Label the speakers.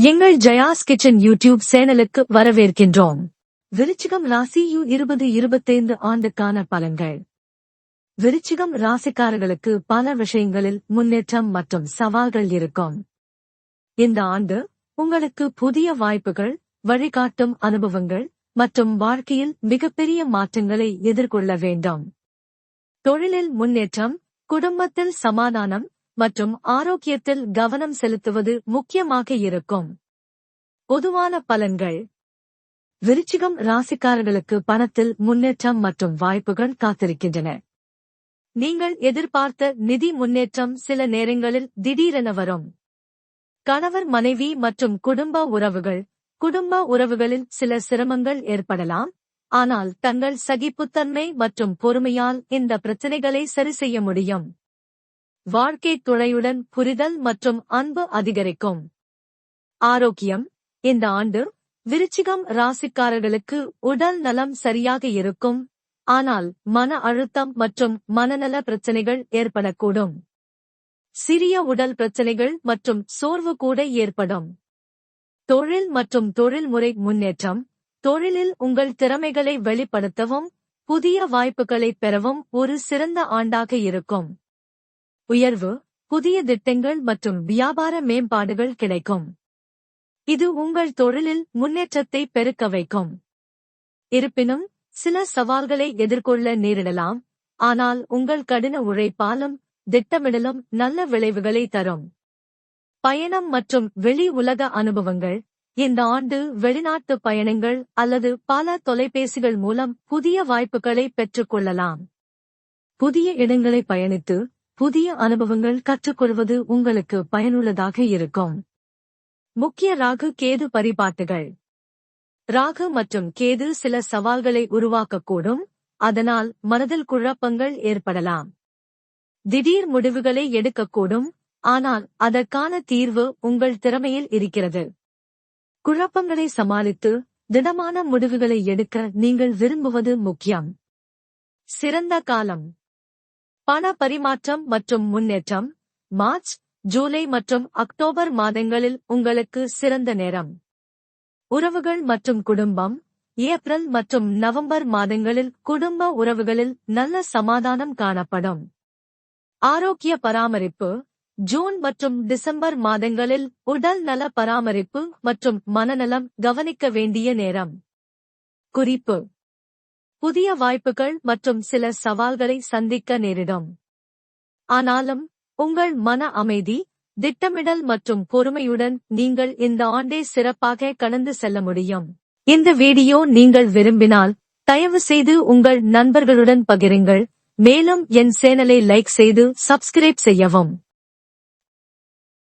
Speaker 1: எங்கள் Jaya's kitchen YouTube சேனலுக்கு வரவேற்கின்றோம். விருச்சிகம் ராசி யூ இருபது இருபத்தைந்து ஆண்டுக்கான பலன்கள். விருச்சிகம் ராசிக்காரர்களுக்கு பல விஷயங்களில் முன்னேற்றம் மற்றும் சவால்கள் இருக்கும். இந்த ஆண்டு உங்களுக்கு புதிய வாய்ப்புகள் வழிகாட்டும் அனுபவங்கள் மற்றும் வாழ்க்கையில் மிகப்பெரிய மாற்றங்களை எதிர்கொள்ள வேண்டும். தொழிலில் முன்னேற்றம் குடும்பத்தில் சமாதானம் மற்றும் ஆரோக்கியத்தில் கவனம் செலுத்துவது முக்கியமாக இருக்கும். பொதுவான பலன்கள். விருச்சிகம் ராசிக்காரர்களுக்கு பணத்தில் முன்னேற்றம் மற்றும் வாய்ப்புகள் காத்திருக்கின்றன. நீங்கள் எதிர்பார்த்த நிதி முன்னேற்றம் சில நேரங்களில் திடீரென வரும். கணவர் மனைவி மற்றும் குடும்ப உறவுகள். குடும்ப உறவுகளில் சில சிரமங்கள் ஏற்படலாம். ஆனால் தங்கள் சகிப்புத்தன்மை மற்றும் பொறுமையால் இந்த பிரச்சனைகளை சரி செய்ய முடியும். வாழ்க்கை துணையுடன் புரிதல் மற்றும் அன்பு அதிகரிக்கும். ஆரோக்கியம். இந்த ஆண்டு விருச்சிகம் ராசிக்காரர்களுக்கு உடல் நலம் சரியாக இருக்கும். ஆனால் மன அழுத்தம் மற்றும் மனநல பிரச்சனைகள் ஏற்படக்கூடும். சிறிய உடல் பிரச்சனைகள் மற்றும் சோர்வு கூட ஏற்படும். தொழில் மற்றும் தொழில்முறை முன்னேற்றம். தொழிலில் உங்கள் திறமைகளை வெளிப்படுத்தவும் புதிய வாய்ப்புகளை பெறவும் ஒரு சிறந்த ஆண்டாக இருக்கும். உயர்வு புதிய திட்டங்கள் மற்றும் வியாபார மேம்பாடுகள் கிடைக்கும். இது உங்கள் தொழிலில் முன்னேற்றத்தை பெருக்க வைக்கும். இருப்பினும் சில சவால்களை எதிர்கொள்ள நேரிடலாம் ஆனால் உங்கள் கடின உழைப்பாலும் திட்டமிடலும் நல்ல விளைவுகளை தரும். பயணம் மற்றும் வெளி உலக அனுபவங்கள் இந்த ஆண்டு வெளிநாட்டு பயணங்கள் அல்லது பல தொலைபேசிகள் மூலம் புதிய வாய்ப்புகளை பெற்றுக்கொள்ளலாம் புதிய இடங்களை பயணித்து புதிய அனுபவங்கள் கற்றுக்கொள்வது உங்களுக்கு பயனுள்ளதாக இருக்கும். முக்கிய ராகு கேது பரிபாட்டுகள். ராகு மற்றும் கேது சில சவால்களை உருவாக்கக்கூடும் அதனால் மனதில் குழப்பங்கள் ஏற்படலாம். திடீர் முடிவுகளை எடுக்கக்கூடும் ஆனால் அதற்கான தீர்வு உங்கள் திறமையில் இருக்கிறது. குழப்பங்களை சமாளித்து திடமான முடிவுகளை எடுக்க நீங்கள் விரும்புவது முக்கியம். சிறந்த காலம். பண பரிமாற்றம் மற்றும் முன்னேற்றம். மார்ச் ஜூலை மற்றும் அக்டோபர் மாதங்களில் உங்களுக்கு சிறந்த நேரம். உறவுகள் மற்றும் குடும்பம். ஏப்ரல் மற்றும் நவம்பர் மாதங்களில் குடும்ப உறவுகளில் நல்ல சமாதானம் காணப்படும். ஆரோக்கிய பராமரிப்பு. ஜூன் மற்றும் டிசம்பர் மாதங்களில் உடல் நல பராமரிப்பு மற்றும் மனநலம் கவனிக்க வேண்டிய நேரம். குறிப்பு. புதிய வாய்ப்புகள் மற்றும் சில சவால்களை சந்திக்க நேரிடும். ஆனாலும் உங்கள் மன அமைதி திட்டமிடல் மற்றும் பொறுமையுடன் நீங்கள் இந்த ஆண்டை சிறப்பாக கடந்து செல்ல முடியும். இந்த வீடியோ நீங்கள் விரும்பினால் தயவு செய்து உங்கள் நண்பர்களுடன் பகிருங்கள். மேலும் என் சேனலை லைக் செய்து சப்ஸ்கிரைப் செய்யவும்.